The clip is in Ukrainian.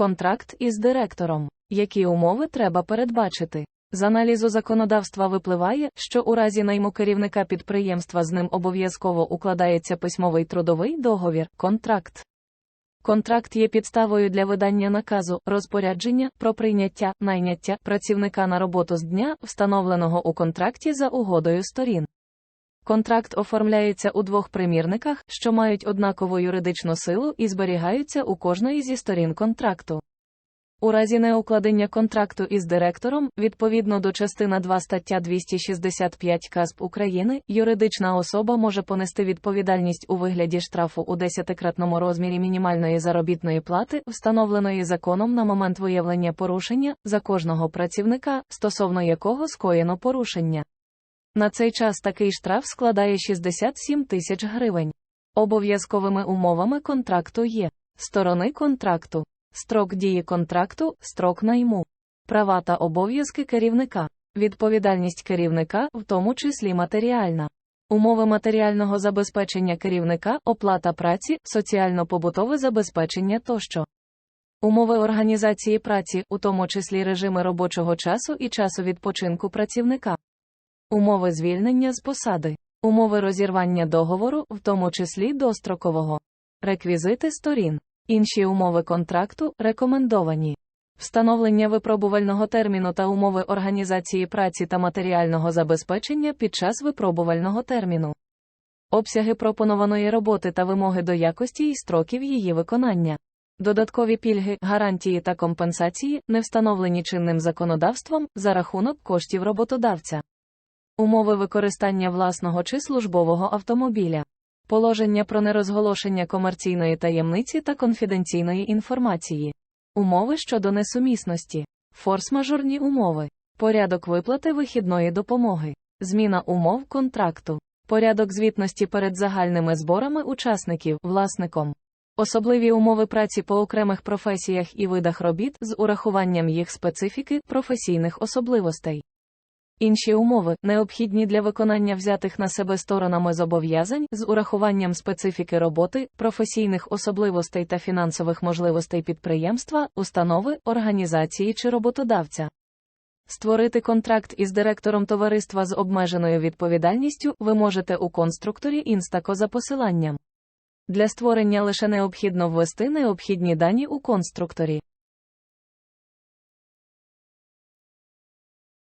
Контракт із директором. Які умови треба передбачити? З аналізу законодавства випливає, що у разі найму керівника підприємства з ним обов'язково укладається письмовий трудовий договір, контракт. Контракт є підставою для видання наказу, розпорядження про прийняття, найняття працівника на роботу з дня, встановленого у контракті за угодою сторін. Контракт оформляється у двох примірниках, що мають однакову юридичну силу і зберігаються у кожної зі сторін контракту. У разі неукладення контракту із директором, відповідно до частина 2 стаття 265 КАСП України, юридична особа може понести відповідальність у вигляді штрафу у десятикратному розмірі мінімальної заробітної плати, встановленої законом на момент виявлення порушення, за кожного працівника, стосовно якого скоєно порушення. На цей час такий штраф складає 67 тисяч гривень. Обов'язковими умовами контракту є сторони контракту, строк дії контракту, строк найму, права та обов'язки керівника, відповідальність керівника, в тому числі матеріальна. Умови матеріального забезпечення керівника, оплата праці, соціально-побутове забезпечення тощо. Умови організації праці, у тому числі режими робочого часу і часу відпочинку працівника. Умови звільнення з посади. Умови розірвання договору, в тому числі дострокового. Реквізити сторін. Інші умови контракту рекомендовані. Встановлення випробувального терміну та умови організації праці та матеріального забезпечення під час випробувального терміну. Обсяги пропонованої роботи та вимоги до якості і строків її виконання. Додаткові пільги, гарантії та компенсації, не встановлені чинним законодавством, за рахунок коштів роботодавця. Умови використання власного чи службового автомобіля. Положення про нерозголошення комерційної таємниці та конфіденційної інформації. Умови щодо несумісності. Форс-мажорні умови. Порядок виплати вихідної допомоги. Зміна умов контракту. Порядок звітності перед загальними зборами учасників, власником. Особливі умови праці по окремих професіях і видах робіт з урахуванням їх специфіки, професійних особливостей. Інші умови, необхідні для виконання взятих на себе сторонами зобов'язань з урахуванням специфіки роботи, професійних особливостей та фінансових можливостей підприємства, установи, організації чи роботодавця. Створити контракт із директором товариства з обмеженою відповідальністю ви можете у конструкторі Instaco за посиланням. Для створення лише необхідно ввести необхідні дані у конструкторі.